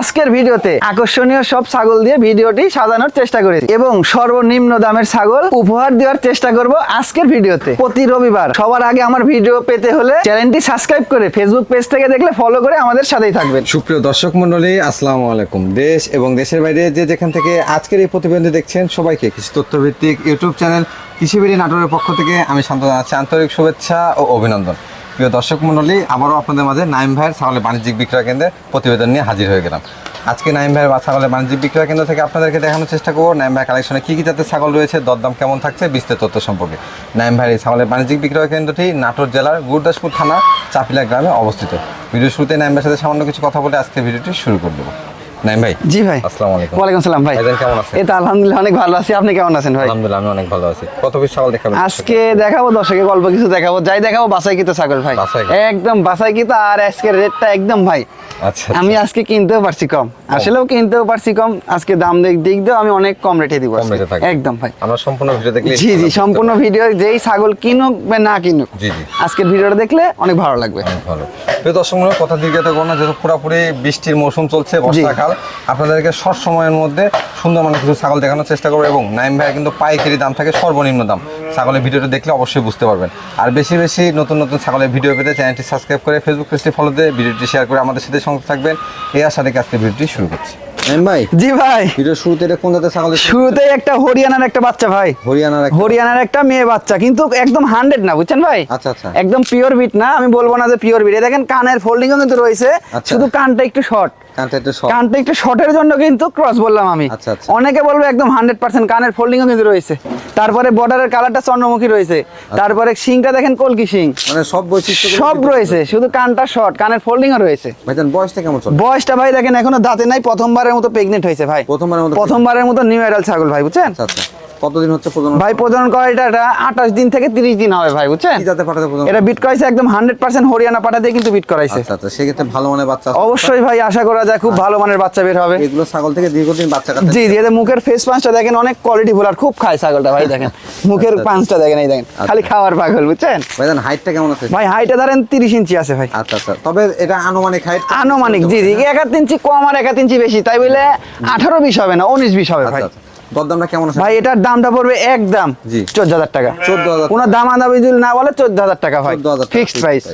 আজকের ভিডিওতে আকর্ষণীয় সব ছাগল দিয়ে ভিডিওটি সাজানোর চেষ্টা করেছি এবং সর্বনিম্ন দামের ছাগল উপহার দেওয়ার চেষ্টা করব আজকের ভিডিওতে। প্রতি রবিবার সবার আগে আমার ভিডিও পেতে হলে চ্যানেলটি সাবস্ক্রাইব করে ফেসবুক পেজ থেকে দেখলে ফলো করে আমাদের সাথেই থাকবেন। সুপ্রিয় দর্শক মন্ডলী আসসালামু আলাইকুম। দেশ এবং দেশের বাইরে যে যেখান থেকে আজকের এই প্রতিবেদন দেখছেন, সবাইকে কৃষি তথ্যভিত্তিক ইউটিউব চ্যানেল কৃষিবিড়ি নাটোরের পক্ষ থেকে আমি শান্ত জানাচ্ছি আন্তরিক শুভেচ্ছা ও অভিনন্দন। প্রিয় দর্শক মন্ডলী, আবারও আপনাদের মাঝে নাইম ভাইয়ের ছাগলের বাণিজ্যিক বিক্রয় কেন্দ্রে প্রতিবেদন নিয়ে হাজির হয়ে গেলাম। আজকে নাইম ভাইয়ের বা ছাগলের বাণিজ্যিক বিক্রয় কেন্দ্র থেকে আপনাদেরকে দেখানোর চেষ্টা করব। নাইম ভাইয়ের কালেকশনে কী কী জাতের ছাগল রয়েছে, দরদাম কেমন থাকছে বিস্তৃত তথ্য সম্পর্কে। নাইম ভাইয়ের এই ছাগলের বাণিজ্যিক বিক্রয় কেন্দ্রটি নাটোর জেলার গুরদাসপুর থানা, চাপিলা গ্রামে অবস্থিত। ভিডিও শুরুতে নাইম ভাইয়ের সাথে সামান্য কিছু কথা বলে আজকে ভিডিওটি শুরু করে দেবো। নাইম ভাই। জি ভাই। আসসালামু আলাইকুম। ওয়ালাইকুম সালাম ভাই। কেমন আছেন? এই তো আলহামদুলিল্লাহ অনেক ভালো আছি। আপনি কেমন আছেন ভাই? আলহামদুলিল্লাহ আমি অনেক ভালো আছি। কত পিস ছাগল দেখাবেন আজকে দেখাবো দর্শকে গল্প কিছু দেখাবো। যাই দেখাবো বাসাই কিতো ছাগল ভাই। একদম বাসাই কিতো আর আজকের রেটটা একদম ভাই। আচ্ছা আমি আজকে কিনতেও পারছি কম। আসলেও কিনতেও পারছি কম। আজকে দাম দিক দিক দিয়েও আমি অনেক কম রেটে দিব। একদম ভাই। আমরা সম্পূর্ণ ভিডিও দেখলে জি জি সম্পূর্ণ ভিডিও যেই ছাগল কিনুক বা না কিনুক। জি জি। আজকের ভিডিওটা দেখলে অনেক ভালো লাগবে। ভালো। দর্শক কথা দীর্ঘত করো না যেহেতু পুরোপুরি বৃষ্টির মৌসুম চলছে বর্ষাকাল আপনাদেরকে শর্ট সময়ের মধ্যে সুন্দর মানে কিছু ছাগল দেখানোর চেষ্টা করব এবং নাইম ভাইয়ের কিন্তু পাইকারি দাম থাকে সর্বনিম্ন দাম। ছাগলের ভিডিওটা দেখলে অবশ্যই বুঝতে পারবেন। আর বেশি বেশি নতুন নতুন ছাগলের ভিডিও পেতে চ্যানেলটি সাবস্ক্রাইব করে ফেসবুক পেজটি ফলো দিয়ে ভিডিওটি শেয়ার করে আমাদের সাথে সঙ্গে থাকবেন। এই আশা রেখে আজকে ভিডিওটি শুরু করছি। ভাই জি ভাই। ভিডিওর শুরুতে এটা কোন জাতের ছাগল দেখছি? একটা হরিয়ানার একটা বাচ্চা ভাই। হরিয়ানার একটা- হরিয়ানার একটা মেয়ে বাচ্চা কিন্তু একদম হান্ড্রেড না বুঝছেন ভাই? আচ্ছা আচ্ছা। একদম পিওর বিট না আমি বলব না যে পিওর বিট দেখেন কানের ফোল্ডিংও কিন্তু রয়েছে আচ্ছা। শুধু কানটা একটু শর্ট কানটা একটু শর্টের জন্য কিন্তু ক্রস বললাম আমি। আচ্ছা, আচ্ছা। অনেকে বলবে একদম হান্ড্রেড পার্সেন্ট কানের ফোল্ডিংও কিন্তু রয়েছে। তারপরে বর্ডারের কালারটা চন্দ্রমুখী রয়েছে। তারপরে শিংটা দেখেন কলকি শিং। মানে সব বৈশিষ্ট্য সব রয়েছে শুধু কানটা শর্ট কানের ফোল্ডিং ও রয়েছে। ভাইজান বয়সটা কেমন চলে? বয়সটা ভাই দেখেন এখনও দাঁতে নাই প্রথমবারের মতো প্রেগনেন্ট হয়েছে ভাই। প্রথমবারের মতো প্রথমবারের মতো নিউ এডাল ছাগল ভাই বুঝছেন? আচ্ছা আচ্ছা। কতদিন হচ্ছে প্রজনন ভাই প্রজনন করা এটা আঠাশ দিন থেকে তিরিশ দিন হবে ভাই বুঝছেন? জাতে পাঠাতে প্রজনন? এটা বিট করাইছে একদম হান্ড্রেড পার্সেন্ট হরিয়ানা পাঠা দিয়ে কিন্তু বিট করাইছে আচ্ছা আচ্ছা সেক্ষেত্রে ভালো মানের বাচ্চা অবশ্যই ভাই আশা করা যায় খুব ভালো মানের বাচ্চা বের হবে। এগুলো ছাগল থেকে দীর্ঘদিন বাচ্চা জি জি এদের মুখের ফেস পাঁচটা দেখেন অনেক কোয়ালিটি ফুল আর খুব খায় ছাগলটা ভাই দেখেন। মুখের আচ্ছা, পাঁচটা দেখেন এই দেখেন খালি খাওয়ার পাগল বুঝছেন? ভাইজান হাইটটা কেমন আছে? ভাই হাইটে ধরেন তিরিশ ইঞ্চি আছে ভাই। আচ্ছা আচ্ছা তবে এটা আনুমানিক হাইট আনুমানিক জি জি এক আধ ইঞ্চি কম আর এক আধ ইঞ্চি বেশি তাই বলে আঠারো বিশ হবে না উনিশ বিশ হবে ভাই। আচ্ছা আচ্ছা। দরদামটা কেমন আছে? ভাই এটার দামটা পড়বে একদম জি। চোদ্দ হাজার টাকা। 14,000 কোনো দাম আদাবি যদি না বলে চোদ্দ হাজার টাকা ভাই। 14,000 ফিক্সড প্রাইস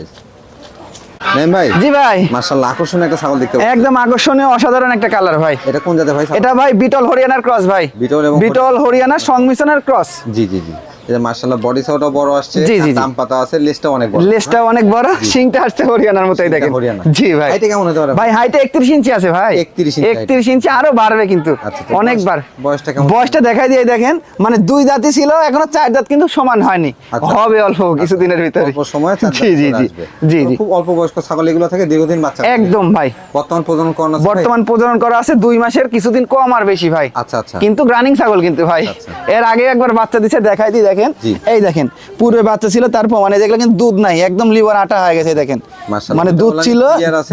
ভাই। জি ভাই। মাশাআল্লাহ আকর্ষণীয় একটা ছাগল দেখতে একদম আকর্ষণীয় অসাধারণ একটা কালার ভাই। এটা কোন ভাই এটা ভাই বিটল হরিয়ানার ক্রস ভাই। বিটল এবং বিটল হরিয়ানার সংমিশ্রণের ক্রস জি জি জি। এটা মাশাআল্লাহ বডি বড় আসছে। দাম পাতা আছে অনেক বড়। লেজটা অনেক বড় সিংটা আসছে হরিয়ানার মতোই দেখেন। জি ভাই। হাইটে কেমন হতে পারে? ভাই হাইটে একত্রিশ ইঞ্চি আছে ভাই। 31 ইঞ্চি height। একত্রিশ ইঞ্চি আরও বাড়বে কিন্তু আচ্ছা, অনেকবার বয়সটা কেমন? বয়সটা দেখাই দিয়ে দেখেন মানে দুই দাঁতই ছিল এখনও চার দাঁত কিন্তু সমান হয়নি। আচ্ছা। হবে অল্প কিছুদিনের ভিতরে। অল্প সময় জি জি জি। জি জি। খুব অল্প বয়স্ক ছাগল এগুলো থেকে দীর্ঘদিন বাচ্চা একদম ভাই। বর্তমান প্রজনন করানো আছে বর্তমান প্রজনন করা আছে দুই মাসের কিছুদিন কম আর বেশি ভাই। আচ্ছা আচ্ছা। কিন্তু রানিং ছাগল কিন্তু ভাই। আচ্ছা। এর আগে একবার বাচ্চা দিছে দেখাই দিই দেখেন? এই দেখেন পূর্বে বাচ্চা ছিল তার প্রমাণে দেখলেন কিন্তু দুধ নাই একদম লিভার আটা হয়ে গেছে দেখেন। মানে দুধ ছিল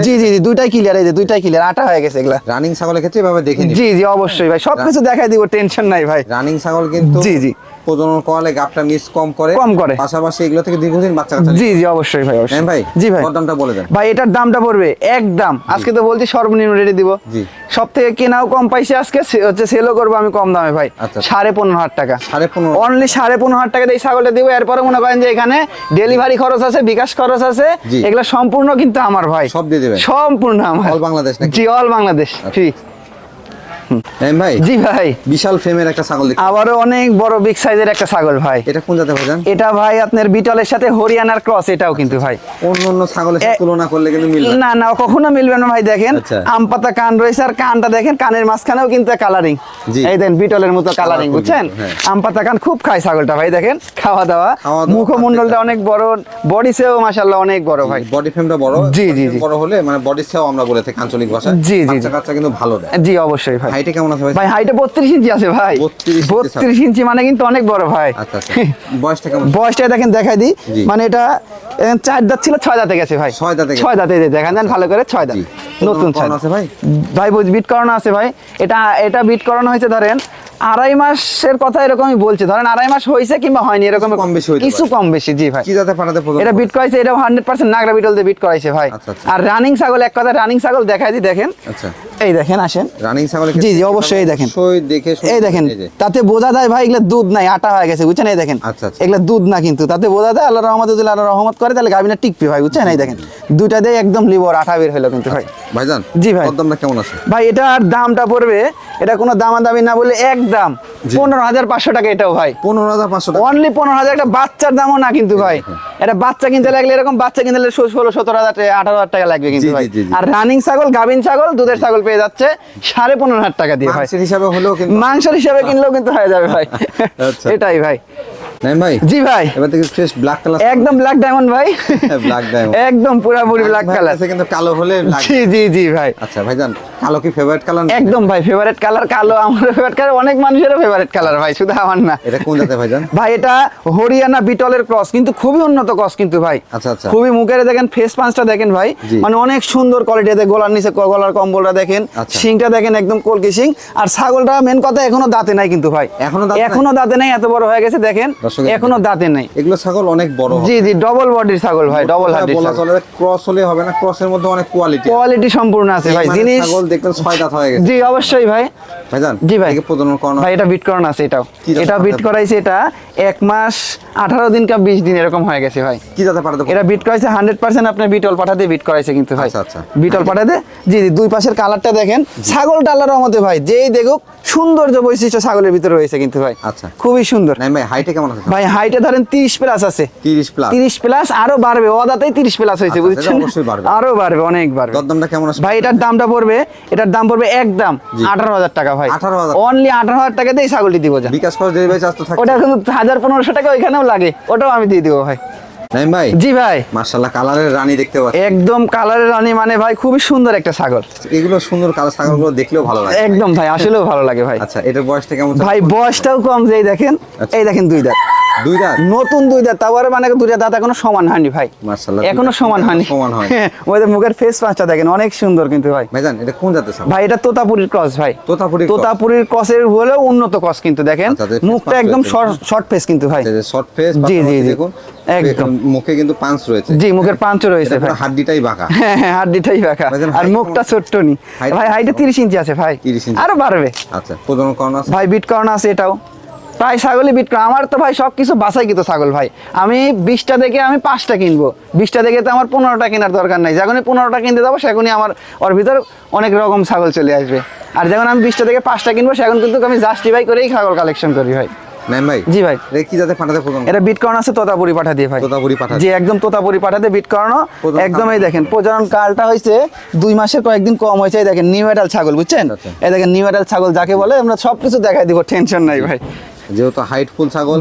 জি জি জি দুইটাই ক্লিয়ার এই যে দুইটাই ক্লিয়ার আটা হয়ে গেছে এগুলা। রানিং ছাগলের ক্ষেত্রে এভাবে দেখেন জি জি অবশ্যই ভাই সবকিছু দেখাই দিব টেনশন নাই ভাই। রানিং ছাগল কিন্তু জি, জি। প্রজনন করালে মিস কম করে কম করে। পাশাপাশি এগুলো থেকে দীর্ঘদিন বাচ্চা কাচ্চা জি জি অবশ্যই ভাই অবশ্যই। ভাই জি ভাই। দামটা বলে দেন। ভাই এটার দামটা পড়বে একদম। আজকে তো বলছি সর্বনিম্ন রেটে দিব। জি। সব থেকে কেনাও কম পাইছে আজকে হচ্ছে সেলও করব আমি কম দামে ভাই। আচ্ছা। সাড়ে পনেরো হাজার টাকা। সাড়ে পনেরো। অনলি সাড়ে পনেরো হাজার টাকা দিয়ে এই ছাগলটা দিব। এরপরে মনে করেন যে এখানে ডেলিভারি খরচ আছে বিকাশ খরচ আছে। এগুলো সম্পূর্ণ কিন্তু আমার ভাই। সব দিয়ে দেবে সম্পূর্ণ আমার। All বাংলাদেশ জি অল বাংলাদেশ ফ্রি ভাই জি ভাই। বিশাল ফ্রেমের একটা ছাগল আবারও অনেক বড় বিগ সাইজের একটা ছাগল ভাই। এটা কোন জাতে ভাইজান এটা ভাই আপনার বিটলের সাথে হরিয়ানার ক্রস এটাও কিন্তু ভাই। অন্য অন্য ছাগলের সাথে তুলনা করলে কিন্তু মিলবে না। না কখনো মিলবে না ভাই দেখেন। আচ্ছা। আম পাতা কান রয়েছে আর কানটা দেখেন কানের মাঝখানেও কিন্তু কালারিং এই দেন বিটলের মতো কালারিং বুঝছেন? হ্যাঁ। আম পাতা কান খুব খায় ছাগলটা ভাই দেখেন। খাওয়া দাওয়া। মুখমন্ডলটা অনেক বড় বডি সেও মাশাআল্লাহ অনেক বড় ভাই। বডি ফ্রেমটা বড় জি, জি, বড় হলে মানে বডি সেও আমরা বলে থাকি আঞ্চলিক ভাষায় জি, জি, বাচ্চা কিন্তু ভালো দেয়। জি অবশ্যই ভাই হাইটে কেমন আছে ভাই? ভাই হাইটে বত্রিশ ইঞ্চি আছে ভাই। 32 ইঞ্চি মানে কিন্তু অনেক বড় ভাই। আচ্ছা আচ্ছা। বয়সটা কেমন? বয়সটা দেখেন দেখাই দিই। মানে এটা চার দাঁত ছিল ছয় দাঁতে গেছে ভাই। ছয় দাঁতে ছয় দাঁতে দেখেন দেন ভালো করে ছয় দাঁত। নতুন ছয় আছে ভাই? ভাই বিট করানো আছে ভাই। এটা এটা বিট করানো হয়েছে ধরেন আড়াই মাসের কথা এরকমই বলছে। ধরেন আড়াই মাস হয়েছে কিংবা হয়নি এরকম কম বেশি কিছু কম বেশি জি ভাই। কি জাতে পাঠাতে এটা বিট করাইছে এটা হান্ড্রেড পার্সেন্ট নাগরা বিটল দিয়ে বিট করাইছে ভাই। আচ্ছা। আর রানিং ছাগল এক কথা রানিং ছাগল দেখাই দিই দেখেন। আচ্ছা। এই দেখেন আসেন। রানিং ছাগলের জি, জি, অবশ্যই দেখেন। অবশ্যই দেখে এই দেখেন তাতে বোঝা যায় ভাই এগুলো দুধ নাই আটা হয়ে গেছে বুঝছেন? এই দেখেন আচ্ছা, আচ্ছা। এগুলো দুধ না কিন্তু। তাতে বোঝা যায় আল্লাহ রহমত যদি আল্লাহ রহমত করে তাহলে গাভিনা টিকবে ভাই বুঝছেন? এই দেখেন দুইটা দিয়ে একদম লিভার আঠা বের হলো কিন্তু ভাই। ভাইজান জি ভাই। ওর দামটা কেমন আছে ভাই এটার দামটা পড়বে এটা কোনো দামাদামি না বলে একদম। পনেরো হাজার পাঁচশো টাকা এটাও ভাই। পনেরো হাজার পাঁচশো টাকা। অনলি পনেরো হাজার একটা বাচ্চার দামও না কিন্তু ভাই। এটা বাচ্চা কিনতে লাগলে এরকম বাচ্চা কিনতে লাগলে ষোলো সতেরো হাজার টাকা আঠারো হাজার টাকা লাগবে কিন্তু ভাই। আর রানিং ছাগল গাভিন ছাগল দুধের ছাগল পেয়ে যাচ্ছে সাড়ে পনেরো হাজার টাকা দিয়ে মাংসের হিসাবে হলেও কিন্তু মাংসের হিসাবে কিনলেও কিন্তু হয়ে যাবে ভাই। আচ্ছা। এটাই ভাই। ভাই? জি ভাই। এবার থেকে ফ্রেশ ব্ল্যাক কালার একদম ব্ল্যাক ডায়মন্ড ভাই। ব্ল্যাক ডায়মন্ড একদম পুরাপুরি ব্ল্যাক কালার কিন্তু কালো হলে। জি জি জি ভাই। আচ্ছা ভাইজান কালো কি ফেভারিট কালার একদম ভাই ফেভারিট কালার কালো আমার ফেভারিট কালার অনেক মানুষেরও ফেভারিট কালার ভাই শুধু আমার না। এটা কোন জাতে ভাইজান? ভাই এটা হরিয়ানা বিটলের ক্রস কিন্তু খুবই উন্নত ক্রস কিন্তু ভাই। আচ্ছা, আচ্ছা। খুবই মুখের দেখেন ফেস পাঁচটা দেখেন ভাই। মানে অনেক সুন্দর কোয়ালিটি গলার নিচে গলার কম্বলটা দেখেন আচ্ছা। শিংটা দেখেন একদম কলকি শিং। আর ছাগলটা মেন কথা এখনও দাঁতে নাই কিন্তু ভাই। এখনও এখনও দাঁতে নাই এত বড় হয়ে গেছে দেখেন। দর্শক, এখনও দাঁতে নাই। এগুলো ছাগল অনেক বড় জি জি ডবল বডির ছাগল ভাই ডবল কথা বলা চলে ক্রস হলে হবে না ক্রসের মধ্যে অনেক কোয়ালিটি কোয়ালিটি সম্পূর্ণ আছে ভাই জিনিস ছাগল দেখবেন ছয় দাঁত হয়ে গেছে। জি অবশ্যই ভাই। ভাইজান জি ভাই। একে প্রজনন করানো ভাই এটা বিট করানো আছে এটাও। এটা বিট করাইছে এটা এক মাস আঠারো দিন কা বিশ দিন এরকম হয়ে গেছে ভাই। কি যাতে পারে এটা বিট করাইছে হান্ড্রেড পার্সেন্ট আপনার বিটল পাঠাতে বিট করাইছে কিন্তু ভাই। আচ্ছা, আচ্ছা। বিটল পাঠাতে জি জি দুই পাশের কালারটা দেখেন। ছাগল টালার মধ্যে ভাই যেই দেখুক সৌন্দর্য বৈশিষ্ট্য ছাগলের ভিতরে রয়েছে কিন্তু ভাই। আচ্ছা। খুবই সুন্দর। নাই ভাই হাইটে কেমন আছে? ভাই হাইটে ধরেন তিরিশ প্লাস আছে। তিরিশ প্লাস তিরিশ প্লাস আরও বাড়বে। ওদাতেই তিরিশ প্লাস হয়েছে আচ্ছা, বুঝছেন? অবশ্যই বাড়বে। আরও বাড়বে অনেক বাড়বে। দরদামটা কেমন আছে ভাই এটার দামটা পড়বে এটার দাম পড়বে একদম জি। আঠারো হাজার টাকা ভাই। 18,000 অনলি আঠারো হাজার টাকা দিয়ে ছাগলটি দিব যা। বিকাশ খরচ ডেলিভারি চার্জ তো থাকে ওটা কিন্তু হাজার পনেরোশো টাকা ওইখানেও লাগে ওটাও আমি দিয়ে দিব ভাই। নাই ভাই? জি ভাই। মার্শাল্লাহ কালারের রানী দেখতে পাচ্ছি। একদম কালারের রানী মানে ভাই খুবই সুন্দর একটা ছাগল। এগুলো সুন্দর কালার ছাগলগুলো দেখলেও ভালো লাগে। একদম ভাই আসলেও ভালো লাগে ভাই। আচ্ছা এটার বয়সটা কেমন ভাই বয়সটাও কম যে দেখেন আচ্ছা। এই দেখেন দুই দাঁত। দুই দাঁত? নতুন দুই দাঁত তারপরে মানে দুইটা দাঁত এখনও সমান হয়নি ভাই। মার্শাল্লাহ এখনও সমান হয়নি। সমান হয়। ওদের মুখের ফেস পাঁচটা দেখেন অনেক সুন্দর কিন্তু ভাই। ভাইজান এটা কোন জাতের ছাগল? ভাই এটা তোতাপুরির ক্রস ভাই। তোতাপুরি তোতাপুরির ক্রসের হলেও উন্নত ক্রস কিন্তু দেখেন। আচ্ছা, মুখটা একদম শর্ট ফেস কিন্তু ভাই। শর্ট ফেস জি, জি। দেখুন একদম। মুখে কিন্তু পাঁচ রয়েছে। জি মুখের পাঞ্চ রয়েছে ভাই। হাড্ডিটাই বাঁকা। হ্যাঁ হ্যাঁ হাড্ডিটাই বাঁকা। আর মুখটা ছোট্ট নি। ভাই হাইটে তিরিশ ইঞ্চি আছে ভাই। 30 ইঞ্চি। আরও বাড়বে। আচ্ছা প্রজনন আছে? ভাই বিট আছে এটাও। প্রায় ছাগলই বিট করা আমার তো ভাই সব কিছু বাসাই কিন্তু ছাগল ভাই। আমি বিশটা থেকে আমি পাঁচটা কিনবো। বিশটা থেকে তো আমার পনেরোটা কেনার দরকার নাই। যখনই পনেরোটা কিনতে যাব সেখনই আমার ওর ভিতর অনেক রকম ছাগল চলে আসবে। আর যখন আমি বিশটা থেকে পাঁচটা কিনবো সেখন কিন্তু আমি জাস্টিফাই করেই ছাগল কালেকশন করি ভাই। ভাই? জি ভাই। এটা কি যাতে পাঠাতে প্রজনন? এটা বিট করানো আছে তোতাপুরি পাঠা দিয়ে ভাই। তোতাপুরি পাঠা জি একদম তোতাপুরি পাঠাতে বিট করানো প্রজনন একদম এই দেখেন প্রজনন কালটা হয়েছে দুই মাসের কয়েকদিন কম হয়েছে। এই দেখেন নিউ এডাল ছাগল বুঝছেন? আচ্ছা। এই দেখেন নিউ মেটাল ছাগল যাকে বলে আমরা সবকিছু দেখাই দিব টেনশন নাই ভাই। যেহেতু হাইট ফুল ছাগল।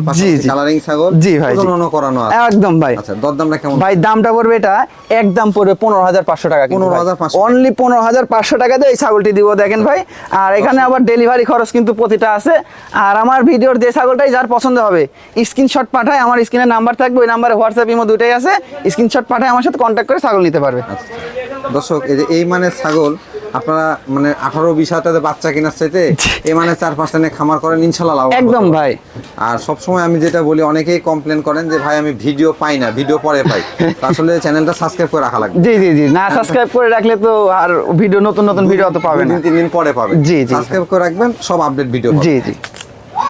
কালারিং ছাগল জি ভাই। করানো আছে। একদম ভাই। আচ্ছা দরদামটা কেমন? ভাই দামটা পড়বে এটা একদম পড়বে পনেরো হাজার পাঁচশো টাকা 15,500 অনলি পনেরো হাজার পাঁচশো টাকা। দিয়ে এই ছাগলটি দিব দেখেন ভাই। আর এখানে আবার ডেলিভারি খরচ কিন্তু প্রতিটা আছে। আর আমার ভিডিওর যে ছাগলটাই যার পছন্দ হবে স্ক্রিনশট পাঠায় আমার স্ক্রিনে নাম্বার থাকবে ওই নাম্বারে হোয়াটসঅ্যাপ ইমো দুইটাই আছে। স্ক্রিনশট পাঠায় আমার সাথে কন্ট্যাক্ট করে ছাগল নিতে পারবে। আচ্ছা। দর্শক এই যে এই মানের ছাগল আপনারা মানে আঠারো বিশ হাজার বাচ্চা কেনার চাইতে এ মানে চার পাঁচটা নিয়ে খামার করেন ইনশাল্লাহ লাভ একদম ভাই। আর সবসময় আমি যেটা বলি অনেকেই কমপ্লেন করেন যে ভাই আমি ভিডিও পাই না ভিডিও পরে পাই। আসলে চ্যানেলটা সাবস্ক্রাইব করে রাখা লাগবে। জি জি জি। না সাবস্ক্রাইব করে রাখলে তো আর ভিডিও নতুন নতুন ভিডিও তো পাবেন তিন দিন পরে পাবেন। জি, জি। সাবস্ক্রাইব করে রাখবেন সব আপডেট ভিডিও জি জি।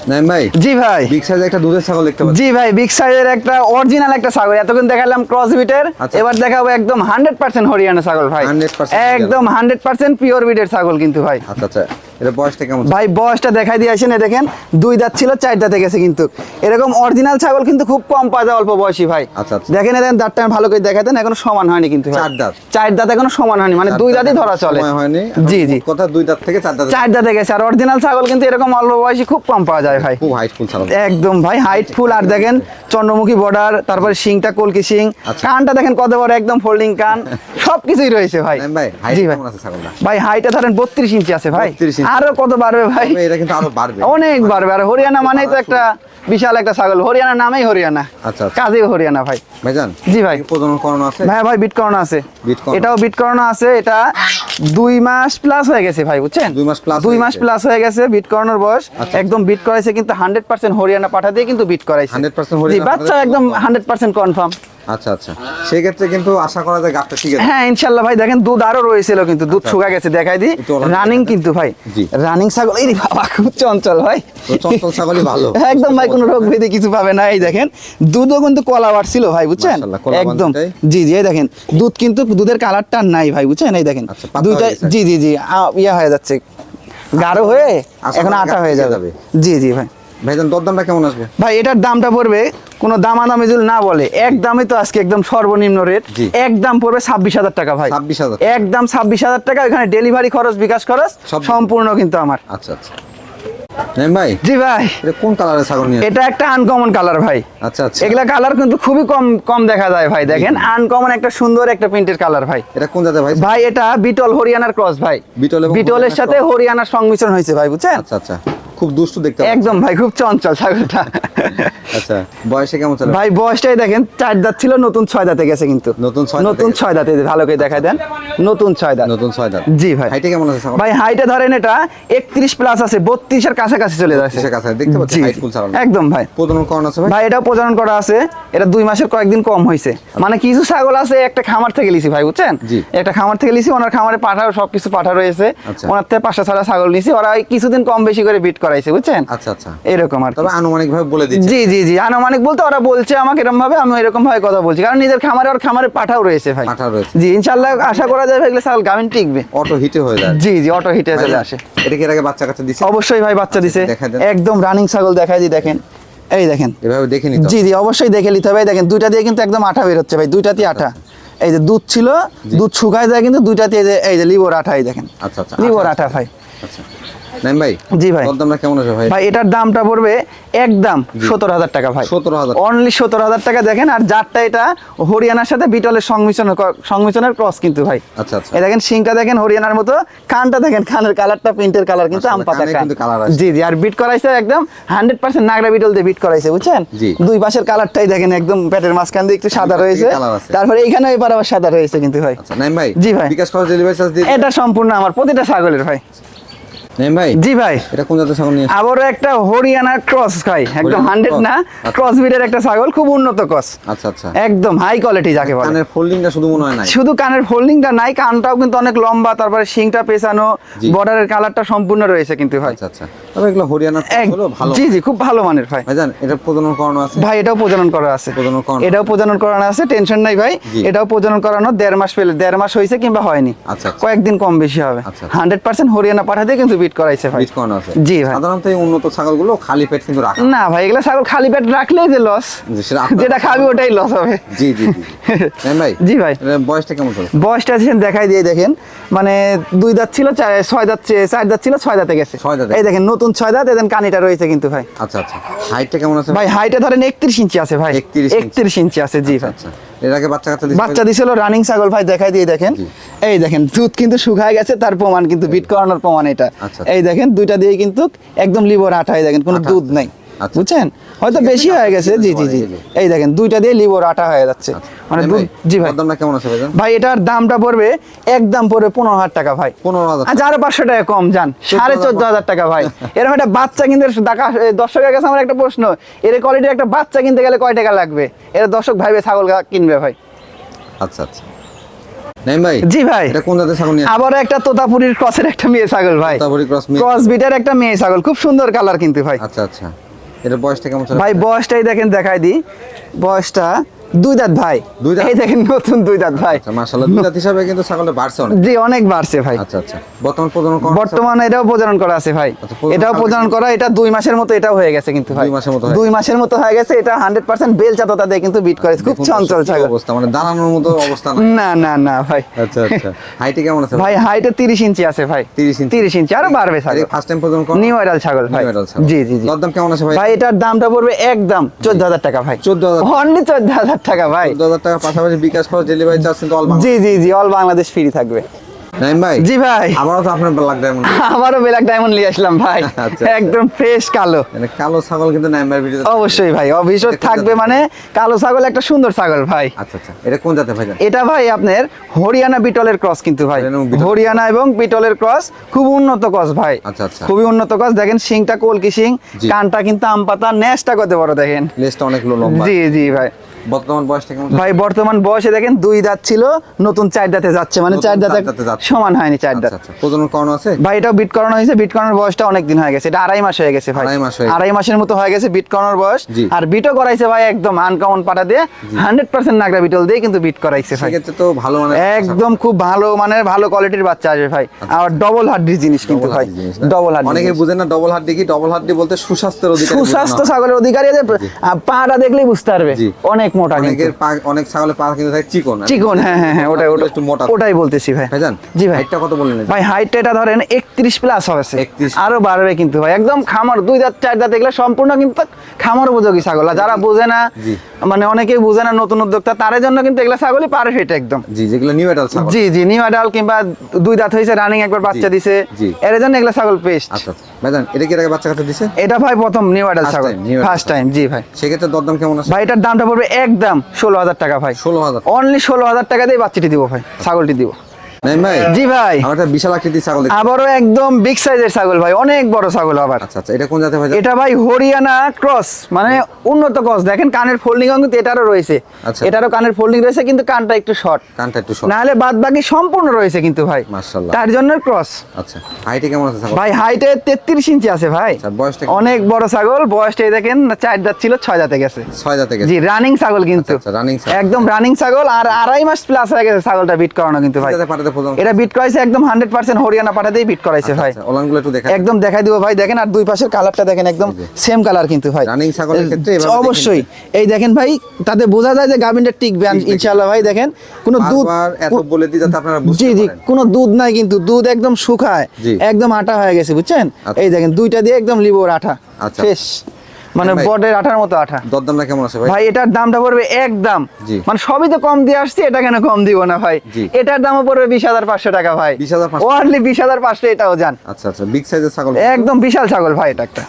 নাইম ভাই জি ভাই। বিগ সাইজ একটা দুধের ছাগল দেখতে পাচ্ছি। জি ভাই বিগ সাইজের একটা অরিজিনাল একটা ছাগল। এতক্ষণ দেখালাম ক্রস বিটের আচ্ছা। এবার দেখাবো একদম হান্ড্রেড পার্সেন্ট হরিয়ানা ছাগল ভাই। 100% একদম হান্ড্রেড পার্সেন্ট পিওর বিটের ছাগল কিন্তু ভাই। আচ্ছা আচ্ছা। এটা বয়সটা কেমন ভাই বয়সটা দেখাই দিয়ে আসেন দেখেন দুই দাঁত ছিল চার দাঁতে গেছে কিন্তু। এরকম অরিজিনাল ছাগল কিন্তু খুব কম পাওয়া যায় অল্প বয়সী ভাই। আচ্ছা। দেখেন এদের দাঁতটা ভালো করে দেখাতেন এখনও সমান হয়নি কিন্তু। চার দাঁত? চার দাঁত এখনও সমান হয়নি মানে দুই দাঁতই ধরা চলে। হয়নি। জি জি। কথা দুই দাঁত থেকে চার দাঁত চার দাঁতে গেছে। আর অরিজিনাল ছাগল কিন্তু এরকম অল্প বয়সী খুব কম পাওয়া যায়। ভাই। খুব হাইট ফুল একদম ভাই হাইট ফুল আর দেখেন চন্দ্রমুখী বর্ডার তারপরে শিংটা কলকি শিং। আচ্ছা। কানটা দেখেন কত বড় একদম ফোল্ডিং কান। সবকিছুই রয়েছে ভাই। জি ভাই। ভাই হাইটটা ধরেন বত্রিশ ইঞ্চি আছে ভাই। আরও কত বাড়বে ভাই? এটা কিন্তু আরও বাড়বে। অনেক বাড়বে। আর হরিয়ানা মানে তো একটা বিশাল একটা ছাগল হরিয়ানা নামেই হরিয়ানা। আচ্ছা, আচ্ছা। কাজেই হরিয়ানা ভাই। ভাইজান জি ভাই। প্রজনন করানো আছে? ভাই ভাই বিট করানো আছে এটাও বিট করানো আছে এটা দুই মাস প্লাস হয়ে গেছে ভাই বুঝছেন? দুই মাস প্লাস দুই মাস প্লাস হয়ে গেছে বিট করানোর বয়স। আচ্ছা। একদম বিট করাইছে কিন্তু হান্ড্রেড পার্সেন্ট হরিয়ানা পাঠা দিয়ে কিন্তু বিট করাইছে। হান্ড্রেড পার্সেন্ট বাচ্চা একদম হান্ড্রেড পার্সেন্ট কনফার্ম আচ্ছা আচ্ছা। সেই ক্ষেত্রে কিন্তু আশা করা যায় গাছটা ঠিক আছে। হ্যাঁ ইনশাল্লাহ ভাই দেখেন দুধ আরও রয়েছিল কিন্তু দুধ শুকা গেছে দেখাই দি একটু ওলান রানিং কিন্তু ভাই। রানিং ছাগল এই বাবা খুব চঞ্চল ভাই। চঞ্চল ছাগলই ভালো। একদম ভাই কোনো রোগ ভেদে কিছু পাবে না এই দেখেন। দুধও কিন্তু কলা ছিল ভাই বুঝছেন? একদম। জি জি এই দেখেন দুধ কিন্তু দুধের কালারটা নাই ভাই বুঝছেন? এই দেখেন আচ্ছা, দুইটা জি জি জি ইয়া হয়ে যাচ্ছে। গাঢ় হয়ে আশা এখন আটা হয়ে যাবে। জি জি ভাই। ভাইজান দরদামটা কেমন আসবে? ভাই এটার দামটা পড়বে কোনো দামাদামি যদি না বলে এক দামে তো আজকে একদম সর্বনিম্ন রেট। এক দাম পড়বে ছাব্বিশ হাজার টাকা ভাই। 26,000 একদম ছাব্বিশ হাজার টাকা ওখানে ডেলিভারি খরচ বিকাশ খরচ সম্পূর্ণ কিন্তু আমার। আচ্ছা আচ্ছা। ভাই জি ভাই। এটা কোন কালারের ছাগল নিয়ে এটা একটা আনকমন কালার ভাই। আচ্ছা আচ্ছা। এগুলা কালার কিন্তু খুবই কম কম দেখা যায় ভাই দেখেন আনকমন একটা সুন্দর একটা প্রিন্টের কালার ভাই। এটা কোন জাতের ভাই? ভাই এটা বিটল হরিয়ানার ক্রস ভাই। বিটল বিটলের সাথে হরিয়ানার সংমিশ্রণ হয়েছে ভাই বুঝছেন? আচ্ছা আচ্ছা। খুব দুষ্টু দেখতে একদম ভাই খুব চঞ্চল ছাগলটা। আচ্ছা বয়সে কেমন চলে ভাই বয়সটাই দেখেন চার দাঁত ছিল নতুন ছয় দাঁতে গেছে কিন্তু। নতুন ছয় নতুন ছয় দাঁতে ভালো করে দেখাই দেন। নতুন ছয় দাঁত। নতুন ছয় দাঁত। জি ভাই। হাইটে কেমন আছে ভাই হাইটে ধরেন এটা একত্রিশ প্লাস আছে বত্রিশের কাছাকাছি চলে যাচ্ছে। 32 এর কাছাকাছি, দেখতে পাচ্ছি, জি, height full ছাগল। একদম ভাই। প্রজনন করণ আছে ভাই? ভাই এটা প্রজনন করা আছে। এটা দুই মাসের কয়েকদিন কম হয়েছে মানে কিছু ছাগল আছে একটা খামার থেকে লিছি ভাই বুঝছেন। একটা খামার থেকে লিছি ওনার খামারে পাঠা সবকিছু পাঠা রয়েছে। আচ্ছা। ওনার থেকে পাঁচটা ছটা ছাগল নিছি। ওরা কিছুদিন কম বেশি করে বিট করাইছে বুঝছেন? আচ্ছা আচ্ছা। এরকম আর তবে আনুমানিক ভাবে বলে দিচ্ছি। জি জি জি আনুমানিক বলতে ওরা বলছে আমাকে এরকম ভাবে আমি এরকম ভাবে কথা বলছি। কারণ নিজের খামারে ওর খামারে পাঠাও রয়েছে ভাই। পাঁঠা রয়েছে। জি ইনশাল্লাহ আশা করা যায় এগুলো ছাগল গাভিন টিকবে। অটো হিটে হয়ে যায়। জি জি অটো হিটে চলে আসে। এটা কি এর আগে বাচ্চা কাচ্চা দিছে? অবশ্যই ভাই বাচ্চা দিছে। একদম রানিং ছাগল দেখাই দি দেখেন। এই দেখেন। এভাবে দেখে নিতে জি জি অবশ্যই দেখে নিতে হবে। দেখেন দুইটা দিয়ে কিন্তু একদম আঠা বের হচ্ছে ভাই দুইটাতেই আঠা। এই যে দুধ ছিল দুধ শুকায় যায় কিন্তু দুইটাতে এই যে এই যে লিবর আঠা এই দেখেন। আচ্ছা আচ্ছা লিবর আচ্ছা, আঠা ভাই। আচ্ছা। নাইম ভাই? জি ভাই। দরদামটা কেমন আছে ভাই? ভাই এটার দামটা পড়বে একদম সতেরো হাজার টাকা ভাই। 17,000 অনলি সতেরো হাজার টাকা দেখেন আর যারটা এটা হরিয়ানার সাথে বিটলের সংমিশ্রণ সংমিশ্রণের ক্রস কিন্তু ভাই। আচ্ছা আচ্ছা। এই দেখেন সিংটা দেখেন হরিয়ানার মতো। কানটা দেখেন কানের কালারটা প্রিন্টের কালার কিন্তু আম পাতা। জি জি আর বিট করাইছে একদম হান্ড্রেড পার্সেন্ট নাগরা বিটল দিয়ে বিট করাইছে বুঝছেন? দুই পাশের কালারটাই দেখেন একদম পেটের মাঝখান দিয়ে একটু সাদা রয়েছে। তারপরে এইখানে এবার আবার সাদা রয়েছে কিন্তু ভাই। আচ্ছা নাইম ভাই। জি ভাই। বিকাশ খরচ ডেলিভারি চার্জ দিয়ে এটা সম্পূর্ণ আমার প্রতিটা ছাগলের ভাই। ভাই? জি ভাই। এটা কোন জাতের ছাগল নিয়ে আবারও একটা হরিয়ানার ক্রস ভাই একদম হরিয়ানার হান্ড্রেড cross? না আচ্ছা। ক্রস বিটের একটা ছাগল খুব উন্নত ক্রস। আচ্ছা আচ্ছা। একদম হাই কোয়ালিটি যাকে বলে। কানের ফোল্ডিংটা শুধু মনে হয় নাই? শুধু কানের ফোল্ডিংটা নাই কানটাও কিন্তু অনেক লম্বা তারপরে শিংটা পেছানো বর্ডারের কালারটা সম্পূর্ণ রয়েছে কিন্তু ভাই। আচ্ছা আচ্ছা। তবে এগুলো হরিয়ানার হলো ভালো জি জি খুব ভালো মানের ভাই। ভাই এটা প্রজনন করানো আছে? ভাই এটাও প্রজনন করা আছে। প্রজনন করানো এটাও প্রজনন করানো আছে টেনশন নাই ভাই। এটাও প্রজনন করানো দেড় মাস পেলে দেড় মাস হয়েছে কিংবা হয়নি। আচ্ছা, আচ্ছা। কয়েকদিন কম বেশি হবে। আচ্ছা। হান্ড্রেড পার্সেন্ট হরিয়ানা পাঠাতে কিন্তু বিট করাইছে ভাই। করানো আছে। জি ভাই। সাধারণত এই উন্নত ছাগলগুলো খালি পেট কিন্তু রাখা না ভাই এগুলো ছাগল খালি পেট রাখলেই যে লস যেটা খাবি ওটাই লস হবে। জি জি জি। ভাই? জি ভাই। বয়সটা কেমন চলে বয়সটা আছেন দেখাই দিয়ে দেখেন। মানে দুই দাঁত ছিল চার- ছয় দাঁত চার দাঁত ছিল ছয় দাঁতে গেছে। ছয় দাঁতে। এই দেখেন নতুন ছয় দাঁত এদের কানিটা রয়েছে কিন্তু ভাই। আচ্ছা আচ্ছা। হাইটটা কেমন আছে ভাই হাইটে ধরেন একত্রিশ ইঞ্চি আছে ভাই। 31 একত্রিশ ইঞ্চি আছে জি ভাই। আচ্ছা। এর আগে বাচ্চা কাচ্চা বাচ্চা দিছিল রানিং ছাগল ভাই দেখাই দিয়ে দেখেন। এই দেখেন দুধ কিন্তু শুকায় গেছে তার প্রমাণ কিন্তু বিট করানোর প্রমাণ এটা। আচ্ছা। এই দেখেন দুইটা দিয়ে কিন্তু একদম লিভার হয়ে দেখেন কোনো দুধ নাই। আচ্ছা। বুঝছেন? হয়তো বেশি হয়ে গেছে। জি জি জি। এই দেখেন দুইটা দিয়ে লিভার আটা হয়ে যাচ্ছে। মানে দুধ জি ভাই। দামটা কেমন আছে ভাই ভাই এটার দামটা পড়বে একদম পড়বে পনেরো হাজার টাকা ভাই। পনেরো হাজার আচ্ছা আরও পাঁচশো টাকা কম যান সাড়ে চোদ্দ হাজার টাকা ভাই। এরকম একটা বাচ্চা কিনতে দেখা দর্শকের কাছে আমার একটা প্রশ্ন এর কোয়ালিটির একটা বাচ্চা কিনতে গেলে কয় টাকা লাগবে? এর দর্শক ভাইবে ছাগল কিনবে ভাই। আচ্ছা আচ্ছা। নাইম ভাই জি ভাই। এটা কোন জাতের ছাগল নিয়ে একটা তোতাপুরির ক্রসের একটা মেয়ে ছাগল ভাই। তারপরে ক্রস ক্রস বিটের একটা মেয়ে ছাগল। খুব সুন্দর কালার কিন্তু ভাই। আচ্ছা আচ্ছা। এটার বয়সটা কেমন ভাই বয়সটাই দেখেন দেখাই দিই। বয়সটা দুই দাঁত ভাই। দুই দাঁত? এই দেখেন নতুন দুই দাঁত ভাই। আচ্ছা মাশাআল্লাহ দুই জাত হিসাবে কিন্তু ছাগলটা বাড়ছে অনেক। জি অনেক বাড়ছে ভাই। আচ্ছা আচ্ছা। বর্তমান প্রজনন আছে? বর্তমানে এটাও প্রজনন করা আছে ভাই। আচ্ছা, এটাও প্রজনন করা এটা দুই মাসের মতো এটাও হয়ে গেছে কিন্তু ভাই। দুই মাসের মতো দুই মাসের মতো হয়ে গেছে এটা হান্ড্রেড পার্সেন্ট বেল চাততা দিয়ে কিন্তু বিট করে। খুব চঞ্চল ছাগল। অবস্থা? মানে দাঁড়ানোর মতো অবস্থা না না না না ভাই। আচ্ছা আচ্ছা। হাইটে কেমন আছে ভাই? হাইটে তিরিশ ইঞ্চি আছে ভাই। 30 ইঞ্চি। তিরিশ ইঞ্চি আরও বাড়বে ছাগল। ফার্স্ট টাইম প্রজনন করানো নিউ ছাগল ভাই। জি জি জি। দরদাম কেমন আছে ভাই? ভাই এটার দামটা পড়বে একদম চোদ্দ হাজার টাকা ভাই। 14,000 অনলি চোদ্দ হাজার টাকা ভাই। চোদ্দ হাজার টাকা পাশাপাশি বিকাশ খরচ ডেলিভারি চার্জ কিন্তু অল জি জি জি অল বাংলাদেশ ফ্রি থাকবে। নাইম ভাই জি ভাই। আমারও তো আপনার ব্ল্যাক ডায়মন্ড আমারও ব্ল্যাক ডায়মন্ড নিয়ে আসলাম ভাই। আচ্ছা। একদম ফ্রেশ কালো। মানে কালো ছাগল কিন্তু নাইম ভাই ভিডিও অবশ্যই ভাই এটা থাকবে মানে কালো ছাগল একটা সুন্দর ছাগল ভাই। আচ্ছা আচ্ছা এটা কোন জাতের ভাই এটা ভাই আপনার হরিয়ানা বিটলের ক্রস কিন্তু ভাই। হরিয়ানা এবং বিটল। বিটলের ক্রস খুব উন্নত ক্রস ভাই। আচ্ছা, আচ্ছা। খুবই উন্নত ক্রস দেখেন শিংটা কলকি শিং কানটা কিন্তু আম পাতা নেসটা কত বড় দেখেন। লেজটা অনেক লম্বা। জি জি ভাই। বর্তমান বয়সটা কেমন? ভাই বর্তমান বয়সে দেখেন দুই দাঁত ছিল নতুন চার দাঁতে যাচ্ছে মানে চার দাঁতে। সমান হয়নি চার দাঁত। আচ্ছা আচ্ছা প্রজনন করানো আছে? ভাই এটাও বিট করানো হয়েছে বিট করানোর বয়সটা অনেক দিন হয়ে গেছে এটা আড়াই মাস হয়ে গেছে ভাই। আড়াই মাস আড়াই মাসের মতো হয়ে গেছে বিট করানোর বয়স। আর বিটও করাইছে ভাই একদম আনকমন পাটা দিয়ে হান্ড্রেড পার্সেন্ট নাগরা বিটল দিয়ে কিন্তু বিট করাইছে ভাই। সেক্ষেত্রে তো ভালো মানে একদম খুব ভালো মানের ভালো কোয়ালিটির বাচ্চা আসবে ভাই। আর ডবল হাড্ডির জিনিস কিন্তু ভাই। ডবল হাড্ডি অনেকে বুঝেন না ডবল হাড্ডি কি? ডবল হাড্ডি বলতে সুস্বাস্থ্যের অধিকারী সুস্বাস্থ্য ছাগলের অধিকারী আছে পাটা দেখলেই বুঝতে পারবে। জি। অনেক মোটা কিন্তু। অনেকের পা- অনেক ছাগলের পা কিন্তু থাকে চিকন চিকন হ্যাঁ হ্যাঁ হ্যাঁ ওটাই ওটা একটু মোটা। ওটাই বলতেছি ভাই। ভাইজান জি ভাই। হাইটটা কত বললেন? ভাই হাইটটা এটা ধরেন একত্রিশ প্লাস হবে 31 আরও বাড়বে কিন্তু ভাই। একদম খামার দুই দাঁত চার দাঁত এগুলো সম্পূর্ণ কিন্তু খামার উপযোগী ছাগল। যারা বোঝে না। মানে অনেকেই বোঝে না নতুন উদ্যোক্তা তার জন্য কিন্তু এগুলো ছাগলই পারফেক্ট একদম। জি যেগুলো নিউ এডাল ছাগল। জি জি নিউ আডাল কিংবা দুই দাঁত হয়েছে রানিং একবার বাচ্চা দিছে। এর জন্য এগুলা ছাগল পেস্ট আচ্ছা আচ্ছা। ভাইজান এটা কি এর আগে বাচ্চা কাছে দিছে? এটা ভাই প্রথম নিউ First ছাগল। ফার্স্ট টাইম জি ভাই। সেক্ষেত্রে দরদাম কেমন আছে? ভাই এটার দামটা পড়বে একদম ষোলো হাজার টাকা ভাই। ষোলো হাজার। অনলি ষোলো হাজার টাকা দিয়ে বাচ্চাটি দিব ভাই ছাগলটি দিব। ভাই? জি ভাই। আমার বিশাল আকৃতির ছাগল আবারও একদম বিগ সাইজের ছাগল ভাই অনেক বড় ছাগল আবার। আচ্ছা আচ্ছা এটা কোন জাতের ভাইজান এটা ভাই হরিয়ানা ক্রস মানে উন্নত ক্রস। দেখেন কানের ফোল্ডিং কিন্তু এটারও রয়েছে। আচ্ছা। এটারও কানের ফোল্ডিং রয়েছে কিন্তু কানটা একটু শর্ট কানটা একটু শর্ট নাহলে বাদ বাকি সম্পূর্ণ রয়েছে কিন্তু ভাই। মাশাআল্লাহ। তার জন্য ক্রস। আচ্ছা হাইটে কেমন আছে ছাগল? ভাই হাইটে তেত্রিশ ইঞ্চি আছে ভাই। বয়সটা অনেক বড় ছাগল বয়সটা দেখেন চার দাঁত ছিল ছয় দাঁতে গেছে। ছয় গেছে। জি রানিং ছাগল কিন্তু। ছাগল। একদম রানিং ছাগল আর আড়াই মাস প্লাস হয়ে গেছে ছাগলটা বিট করানো কিন্তু ভাই। এটা বিট করাইছে একদম হান্ড্রেড পার্সেন্ট হরিয়ানা পাঠাতেই বিট করাইছে ভাই। আচ্ছা ওলানগুলো একটু দেখা একদম দেখাই দিব ভাই দেখেন আর দুই পাশের কালারটা দেখেন একদম সেম কালার কিন্তু ভাই। Running ছাগলের ক্ষেত্রে অবশ্যই। এই দেখেন ভাই তাতে বোঝা যায় যে গাভিনটা টিকবে। ইনশাআল্লাহ ভাই দেখেন কোনো দুধ এত বলে দিই যাতে আপনারা বুঝতে জি জি কোনো দুধ নাই কিন্তু দুধ একদম শুকায় একদম আটা হয়ে গেছে বুঝছেন? আচ্ছা। এই দেখেন দুইটা দিয়ে একদম লিবোর আঠা আচ্ছা। মানে বডের আঠার মতো আঠা। দরদামটা কেমন আছে ভাই? ভাই এটার দামটা পড়বে একদম। মানে সবই তো কম দিয়ে আসছি এটা কেন কম দিব না ভাই? এটার দামও পড়বে বিশ হাজার পাঁচশো টাকা ভাই। বিশ হাজার ওয়ার্লি বিশ হাজার পাঁচশো এটাও যান। আচ্ছা আচ্ছা বিগ সাইজের ছাগল। একদম বিশাল ছাগল ভাই এটা একটা।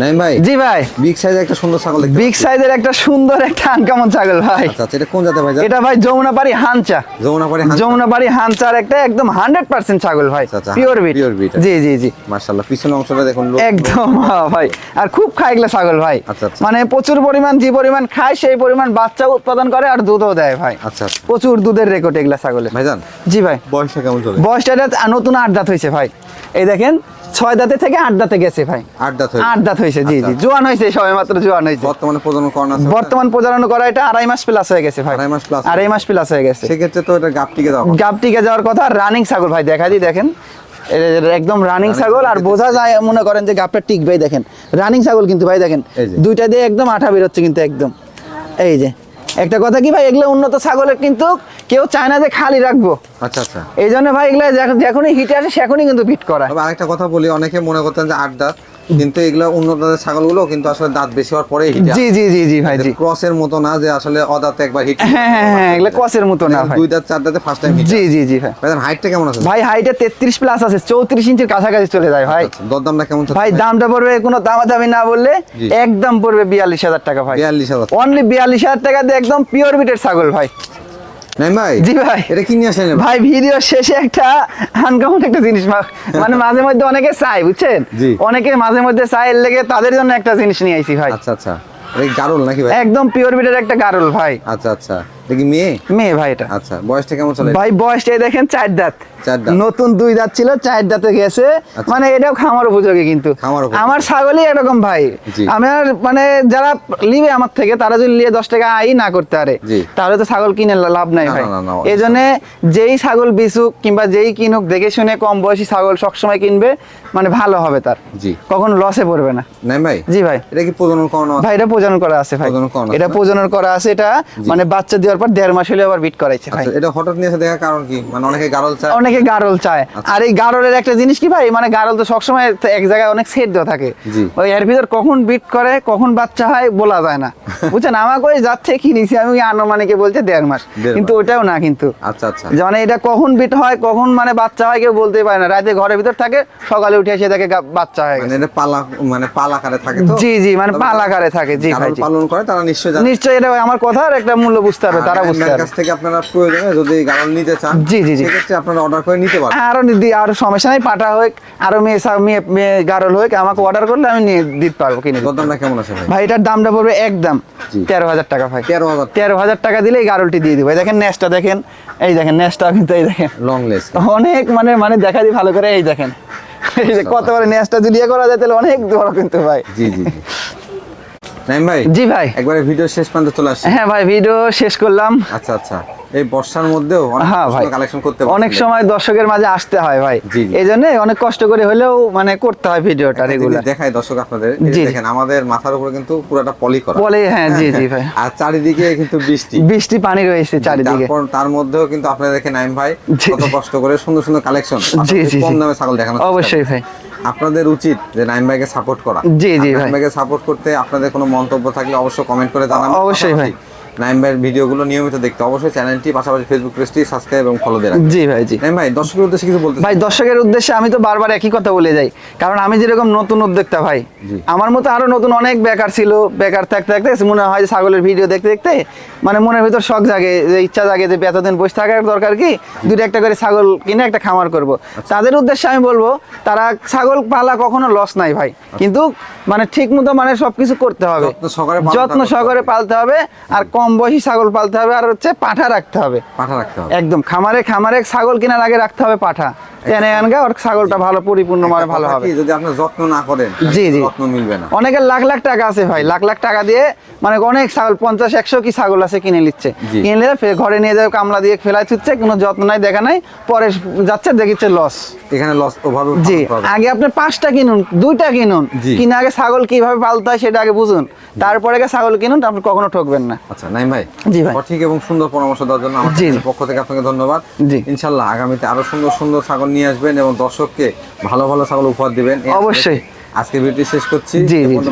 নাই ভাই জি ভাই। বিগ সাইজের একটা সুন্দর ছাগল দেখতে বিগ সাইজের একটা সুন্দর একটা আনকামন ছাগল ভাই। আচ্ছা এটা কোন জাতের ভাই এটা ভাই যমুনাপাড়ি হানচা। যমুনাপাড়ি হাঁস যমুনাপাড়ি হানচার একটা একদম হান্ড্রেড পার্সেন্ট ছাগল ভাই। পিওর বিট জি জি জি। মাশাআল্লাহ পিছনের অংশটা দেখুন একদম ভাই। আর খুব খায় এগুলা ছাগল ভাই। আচ্ছা, আচ্ছা। মানে প্রচুর পরিমাণ যে পরিমাণ খায় সেই পরিমাণ বাচ্চা উৎপাদন করে আর দুধও দেয় ভাই। আচ্ছা আচ্ছা। প্রচুর দুধের রেকর্ড এগুলা ছাগলের। ভাইজান জি ভাই। বয়সটা কেমন চলে? বয়সটা নতুন আট দাঁত হয়েছে ভাই। এই দেখেন ছয় দাঁতে থেকে আট দাঁতে গেছে ভাই। আট দাঁত আট দাঁত হয়েছে জি জি। আচ্ছা। জোয়ান হয়েছে সবাই মাত্র জোয়ান হয়েছে। বর্তমানে প্রজনন করা বর্তমান প্রজনন করা এটা আড়াই মাস প্লাস হয়ে গেছে ভাই। আড়াই মাস plus আড়াই মাস প্লাস হয়ে গেছে। সেক্ষেত্রে তো এটা গাপ টিকে দেওয়া গাব টিকে যাওয়ার কথা। রানিং ছাগল ভাই দেখা দিই দেখেন। একদম রানিং ছাগল। আর বোঝা যায় মনে করেন যে গাবটা টিকবে দেখেন। রানিং ছাগল কিন্তু ভাই দেখেন দুইটা দিয়ে একদম আঠা বেরোচ্ছে কিন্তু একদম। এই যে একটা কথা কি ভাই এগুলো উন্নত ছাগলের কিন্তু কেউ চায় না যে খালি রাখব। আচ্ছা আচ্ছা। এই জন্য ভাই এগুলো যখনই হিটে আসে সেখনই কিন্তু ফিট করা আরেকটা কথা বলি অনেকে মনে করতেন যে আট দাঁত কিন্তু এগুলো উন্নত দাঁতের ছাগলগুলো কিন্তু আসলে দাঁত বেশি হওয়ার পরে হিট জি জি জি জি ভাই জি। ক্রসের মতো না যে আসলে অদাঁতে একবার হিট হ্যাঁ হ্যাঁ হ্যাঁ এগুলো কসের মতো না ভাই। দুই দাঁত চার দাঁতে ফার্স্ট টাইম হিট জি জি জি ভাই। ভাইজান হাইটটা কেমন আছে? ভাই হাইটে তেত্রিশ প্লাস আছে চৌত্রিশ ইঞ্চির কাছাকাছি চলে যায় ভাই। আচ্ছা, দরদামটা কেমন ভাই দামটা পড়বে কোনো দামাদামি না বললে একদম পড়বে বিয়াল্লিশ হাজার টাকা ভাই। বিয়াল্লিশ হাজার অনলি বিয়াল্লিশ হাজার টাকা দিয়ে একদম পিওর বিটের ছাগল ভাই। নাই ভাই? জি ভাই। এটা কি নিয়ে আসেন ভাই ভিডিও শেষে একটা আনকমন একটা জিনিস মা- মানে মাঝে মধ্যে অনেকে চাই বুঝছেন? অনেকে মাঝে মধ্যে চাই এর লেগে তাদের জন্য একটা জিনিস নিয়ে আইছি ভাই। আচ্ছা আচ্ছা। কি নাকি ভাই? একদম পিওর বিটের একটা গারুল ভাই। আচ্ছা আচ্ছা। এটা মেয়ে? মেয়ে ভাই এটা। আচ্ছা বয়সটা কেমন চলে? ভাই বয়সটাই দেখেন চার দাঁত। চার দাঁত। নতুন দুই দাঁত ছিল চার দাঁতে গেছে। আচ্ছা। মানে এটাও খামার উপযোগী কিন্তু। আমার ছাগলই এরকম ভাই। আমার মানে যারা লিবে আমার থেকে তারা যদি লিয়ে দশ টাকা আই না করতে পারে তাহলে তো ছাগল কিনে লাভ নাই ভাই। এই জন্য যেই ছাগল বিচুক কিংবা যেই কিনুক দেখে শুনে কম বয়সী ছাগল সবসময় কিনবে মানে ভালো হবে তার। জি। কখনো লসে পড়বে না। নাই ভাই? জি ভাই। এটা কি প্রজনন করানো? ভাই এটা প্রজনন করা আছে ভাই। এটা প্রজনন করা আছে এটা মানে বাচ্চা দেওয়ার পর দেড় মাস হলে আবার বিট করাইছে ভাই। আচ্ছা এটা হঠাৎ নিয়ে দেখার কারণ কি? মানে অনেকে গারল চায়। অনেকে গারল চায়। আচ্ছা। আর এই গারলের একটা জিনিস কি ভাই? মানে গারল তো সবসময় এক জায়গায় অনেক সেট দেওয়া থাকে। ওই এর ভিতর কখন বিট করে কখন বাচ্চা হয় বলা যায় না। বুঝছেন? আমাকে ওই যাচ্ছে কিনেছি আমি আনুমানিকে বলছে দেড় মাস। কিন্তু। ওটাও না কিন্তু। আচ্ছা আচ্ছা। মানে এটা কখন বিট হয় কখন মানে বাচ্চা হয় কেউ বলতে পারে না। রাতে ঘরের ভিতর থাকে সকালে উঠে এসে দেখে বাচ্চা হয় মানে এটা পালা মানে পাল আকারে থাকে তো? জি জি মানে পালাকারে থাকে। জি ভাই পালন করে তারা নিশ্চয়ই নিশ্চয়ই এটা আমার কথার একটা মূল্য বুঝতে পারবে তারা বুঝতে পারবে। কাছ থেকে আপনারা প্রয়োজনে যদি গাড়ল নিতে চান জি, জি, জি। সেক্ষেত্রে আপনারা অর্ডার করে নিতে পারবেন। আরও দি আরও সমস্যা নাই পাঠা হোক আরও মেয়ে সা- মেয়ে মেয়ে গারল হোক আমাকে অর্ডার করলে আমি নিয়ে দিতে পারব কিনে দরদামটা কেমন আছে ভাই? ভাই এটার দামটা পড়বে একদম তেরো হাজার টাকা ভাই। তেরো হাজার তেরো হাজার টাকা দিলে এই গারলটি দিয়ে দিব। এই দেখেন নেসটা দেখেন এই দেখেন নেসটা কিন্তু এই দেখেন। লং লেস। অনেক মানে মানে দেখা দিই ভালো করে এই দেখেন। এই যে কত বড় নেসটা জুলিয়ে করা যায় তাহলে অনেক বড় কিন্তু ভাই। জি জি জি। নাইম ভাই? জি ভাই। একবারে ভিডিও শেষ পর্যন্ত চলে আসছে। হ্যাঁ ভাই ভিডিও শেষ করলাম। আচ্ছা আচ্ছা। এই বর্ষার মধ্যেও হ্যাঁ ভাই। কালেকশন করতে অনেক সময় দর্শকের মাঝে আসতে হয় ভাই। এই জন্য অনেক কষ্ট করে হলেও মানে করতে হয় ভিডিওটা রেগুলার দেখাই দর্শক আপনাদের। দেখেন আমাদের মাথার উপরে কিন্তু পুরোটা পলি করা। বলে হ্যাঁ জি জি ভাই। আর চারিদিকে কিন্তু বৃষ্টি। বৃষ্টি পানি রয়েছে চারিদিকে। তার মধ্যেও কিন্তু আপনারা দেখেন নাইম ভাই কত কষ্ট করে সুন্দর সুন্দর কালেকশন জি, জি, কম দামে ছাগল দেখানো অবশ্যই ভাই। আপনাদের উচিত যে নাইন ভাইকে সাপোর্ট করা জি, জি, ভাই। ভাইকে সাপোর্ট করতে আপনাদের কোনো মন্তব্য থাকলে অবশ্যই কমেন্ট করে জানাবেন অবশ্যই ভাই। নাইম ভাইয়ের ভিডিওগুলো নিয়মিত দেখতে অবশ্যই চ্যানেলটি পাশাপাশি ফেসবুক পেজটি সাবস্ক্রাইব এবং ফলো দিয়ে রাখবেন। জি ভাই জি। নাইম ভাই দর্শকের উদ্দেশ্যে কিছু বলতে ভাই দর্শকের উদ্দেশ্যে আমি তো বারবার একই কথা বলে যাই। কারণ আমি যেরকম নতুন উদ্যোক্তা ভাই আমার মতো আরও নতুন অনেক বেকার ছিল বেকার থাকতে থাকতে মনে হয় যে ছাগলের ভিডিও দেখতে দেখতে মানে মনের ভিতর শখ জাগে যে ইচ্ছা জাগে যে এতদিন বসে থাকার দরকার কি? দুটো একটা করে ছাগল কিনে একটা খামার করব। তাদের উদ্দেশ্যে আমি বলব তারা ছাগল পালা কখনো লস নাই ভাই। কিন্তু মানে ঠিক মতো মানে সবকিছু করতে হবে। যত্ন সহকারে পালতে হবে। আর কম বয়সী ছাগল পালতে হবে আর হচ্ছে পাঠা রাখতে হবে। পাঠা রাখতে হবে। একদম খামারে খামারে ছাগল কেনার আগে রাখতে হবে পাঠা। এনে আনগা ওর ছাগলটা ভালো পরিপূর্ণ মানে ভালো হবে। যদি আপনি যত্ন না করেন জি, জি। যত্ন মিলবে না। অনেকের লাখ লাখ টাকা আছে ভাই লাখ লাখ টাকা দিয়ে মানে অনেক ছাগল পঞ্চাশ একশো কি ছাগল আছে কিনে নিচ্ছে। জি। কিনলে ঘরে নিয়ে যাবে কামলা দিয়ে ফেলাই ছুটছে কোনো যত্ন নাই দেখা নাই পরে যাচ্ছে দেখিচ্ছে লস এখানে লস ওভাবে জি। আগে আপনি পাঁচটা কিনুন দুইটা কিনুন। কিনে আগে ছাগল কীভাবে পালতে হয় সেটা আগে বুঝুন। তারপরে আগে ছাগল কিনুন আপনি কখনো ঠকবেন না। আচ্ছা নাইম ভাই জি ভাই। সঠিক এবং সুন্দর পরামর্শ দেওয়ার জন্য। চ্যানেলের পক্ষ থেকে আপনাকে ধন্যবাদ জি। ইনশাল্লাহ আগামীতে আরও সুন্দর সুন্দর ছাগল নিয়ে আসবেন এবং দর্শককে ভালো ভালো ছাগল উপহার দিবেন অবশ্যই। আজকে ভিডিওটি শেষ করছি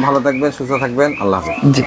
ভালো থাকবেন সুস্থ থাকবেন আল্লাহ হাফেজ জি